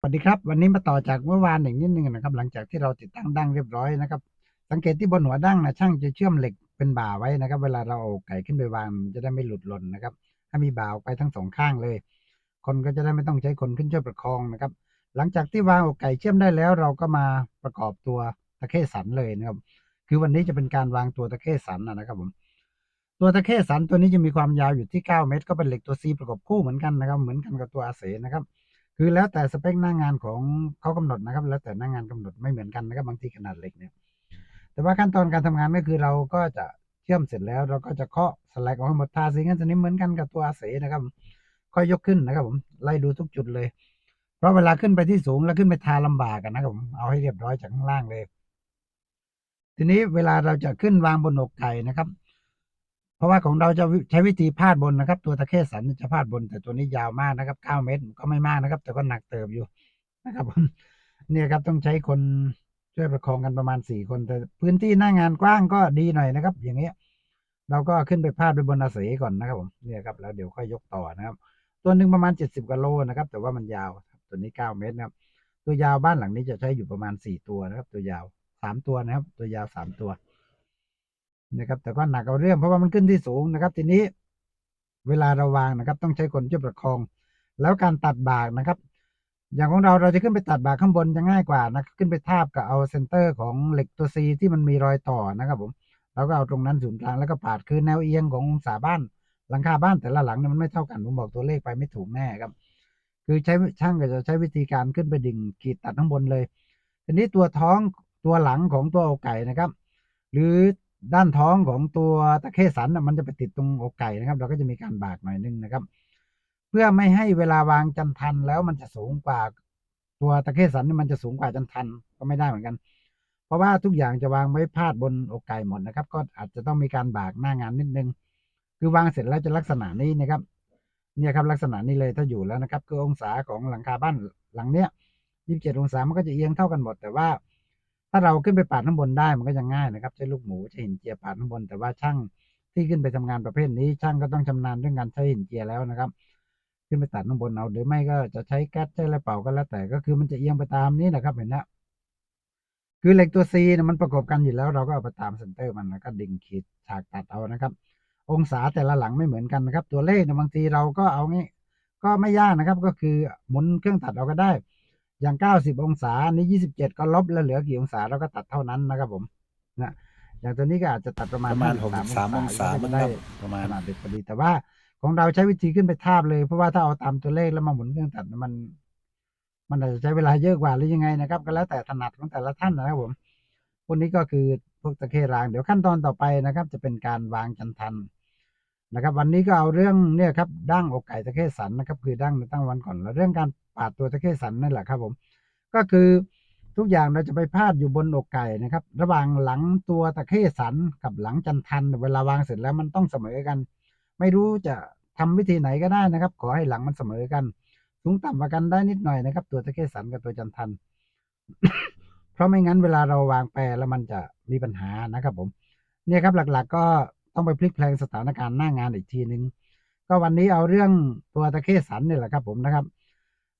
สวัสดีครับ วันนี้มาต่อจากเมื่อวานอีกนิดนึงนะครับ หลังจากที่เราติดตั้งดั้งเรียบร้อยนะครับ สังเกตที่บนหัวดั้งนะช่างจะเชื่อมเหล็กเป็นบ่าไว้นะครับ เวลาเราเอาไก่ขึ้นไปวางจะได้ไม่หลุดหล่นนะครับถ้ามีบ่าออกไปทั้งสองข้างเลย คนก็จะได้ไม่ต้องใช้คนขึ้นช่วยประคองนะครับ หลังจากที่วางอกไก่เชื่อมได้แล้ว เราก็มาประกอบตัวตะเข้สันเลยนะครับ คือวันนี้จะเป็นการวางตัวตะเข้สันนะนะครับผมตัวตะเข้สันตัวนี้จะมีความยาวอยู่ที่ 9 เมตร ก็เป็นเหล็กตัว C ประกบคู่เหมือนกันนะครับ เหมือนกันกับตัวอาเสนะครับ คือแล้วแต่สเปคหน้างานของเขากำหนดนะครับ แล้วแต่หน้างานกำหนดไม่เหมือนกันนะครับบางทีขนาดเล็กเนี่ย แต่ว่าขั้นตอนการทำงานก็คือเราก็จะเชื่อมเสร็จแล้ว เราก็จะเคาะสลักออกให้หมดทาสีงั้นตัวนี้เหมือนกันกับตัวอาเสนะครับค่อยยกขึ้นนะครับผมไล่ดูทุกจุดเลย เพราะเวลาขึ้นไปที่สูงแล้วขึ้นไปทาลำบากกันนะครับผมเอาให้เรียบร้อยจากข้างล่างเลย ทีนี้เวลาเราจะขึ้นวางบนอกไก่นะครับ เพราะว่าของเราจะใช้วิธีพาดบนนะครับ ตัวตะเข้สันจะพาดบน แต่ตัวนี้ยาวมากนะครับ9เมตรก็ไม่มากนะครับ แต่ก็หนักเติบอยู่นะครับผมเนี่ยครับต้องใช้คนช่วยประคองกันประมาณสี่คน แต่พื้นที่หน้างานกว้างก็ดีหน่อยนะครับ อย่างเงี้ยเราก็ขึ้นไปพาดไปบนอาเสก่อนนะครับผมเนี่ยครับแล้วเดี๋ยวค่อยยกต่อนะครับ ตัวหนึ่งประมาณเจ็ดสิบกิโลนะครับ แต่ว่ามันยาวตัวนี้เก้าเมตรนะครับ ตัวยาวบ้านหลังนี้จะใช้อยู่ประมาณสี่ตัวนะครับ ตัวยาวสามตัวนะครับ ตัวยาวสามตัว นะครับ แต่ก็หนักเอาเรื่องเพราะว่ามันขึ้นที่สูงนะครับ ทีนี้เวลาเราวางนะครับ ต้องใช้คนช่วยประคอง แล้วการตัดบากนะครับ อย่างของเราเราจะขึ้นไปตัดบากข้างบนจะง่ายกว่านะขึ้นไปทาบกับเอาเซนเตอร์ของเหล็กตัวซีที่มันมีรอยต่อนะครับผมเราก็เอาตรงนั้นศูนย์กลางแล้วก็ปาดคือแนวเอียงขององศาบ้าน หลังคาบ้านแต่ละหลังเนี่ยมันไม่เท่ากันผมบอกตัวเลขไปไม่ถูกแน่ครับ คือใช้ช่างก็จะใช้วิธีการขึ้นไปดิ่งขีดตัดข้างบนเลยทีนี้ตัวท้องตัวหลังของตัวอกไก่นะครับ หรือ ด้านท้องของตัวตะเข้สันนะมันจะไปติดตรงอกไก่นะครับ เราก็จะมีการบากหน่อยนึงนะครับ เพื่อไม่ให้เวลาวางจันทันแล้วมันจะสูงกว่าตัวตะเข้สันนี่มันจะสูงกว่าจันทันก็ไม่ได้เหมือนกัน เพราะว่าทุกอย่างจะวางไว้พาดบนอกไก่หมดนะครับ ก็อาจจะต้องมีการบากหน้างานนิดนึง คือวางเสร็จแล้วจะลักษณะนี้นะครับ เนี่ยครับลักษณะนี้เลยถ้าอยู่แล้วนะครับ คือองศาของหลังคาบ้านหลังเนี้ยยี่สิบเจ็ดองศามันก็จะเอียงเท่ากันหมดแต่ว่า ถ้าเราขึ้นไปปาดข้างบนได้มันก็จะง่ายนะครับใช้ลูกหมูใช้หินเจียปาดข้างบน แต่ว่าช่างที่ขึ้นไปทำงานประเภทนี้ช่างก็ต้องชำนาญเรื่องการใช้หินเจียแล้วนะครับ ขึ้นไปตัดข้างบนเอาหรือไม่ก็จะใช้แก๊สใช้อะไรเป่าก็แล้วแต่ก็คือมันจะเอียงไปตามนี้นะครับเห็นนะคือเหล็กตัว C นะมันประกอบกันอยู่แล้วเราก็เอาไปตามเซนเตอร์มันแล้วก็ดิ่งขีดฉากตัดเอานะครับ องศาแต่ละหลังไม่เหมือนกันนะครับ ตัวเลขนี่ยบางทีเราก็เอางี้ก็ไม่ยากนะครับ ก็คือหมุนเครื่องตัดเราก็ได้ อย่าง 90 องศานี้ 27 ก็ลบแล้วเหลือกี่องศาเราก็ตัดเท่านั้นนะครับผมนะอย่างตัวนี้ก็อาจจะตัดประมาณประมาณ53 63องศาก็มั้งได้ครับประมาณขนาดเด็กพอดีแต่ว่าของเราใช้วิธีขึ้นไปทาบเลย เพราะว่าถ้าเอาตามตัวเลขแล้วมาหมุนเครื่องตัดมัน มันอาจจะใช้เวลาเยอะกว่าหรือยังไงนะครับ ก็แล้วแต่ถนัดของแต่ละท่านนะครับผมพวกนี้ก็คือพวกตะเข้ราง เดี๋ยวขั้นตอนต่อไปนะครับ จะเป็นการวางจันทัน นะครับ วันนี้ก็เอาเรื่องเนี่ยครับดั้งอกไก่ตะเข้สันนะครับ คือดั้งในตั้งวันก่อนแล้วเรื่องการปาดตัวตะเข้สันนั่นแหละครับ ผม ก็คือทุกอย่างเราจะไปพาดอยู่บนอกไก่นะครับ ระหว่างหลังตัวตะเข้สันกับหลังจันทันเวลาวางเสร็จแล้วมันต้องเสมอกัน ไม่รู้จะทำวิธีไหนก็ได้นะครับ ขอให้หลังมันเสมอกันสูงต่ำกว่ากันได้นิดหน่อยนะครับ ตัวตะเข้สันกับตัวจันทันเพราะไม่งั้นเวลาเราวางแปรแล้วมันจะมีปัญหานะครับ ผม เนี่ยครับหลัก ๆ ก็ ต้องไปพลิกแพลงสถานการณ์หน้างานอีกทีนึง ก็วันนี้เอาเรื่องตัวตะเข้สันนี่แหละครับผมนะครับ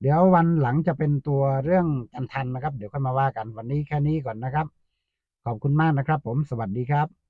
เดี๋ยววันหลังจะเป็นตัวเรื่องจันทันนะครับ เดี๋ยวค่อยมาว่ากันวันนี้แค่นี้ก่อนนะครับ ขอบคุณมากนะครับ ผมสวัสดีครับ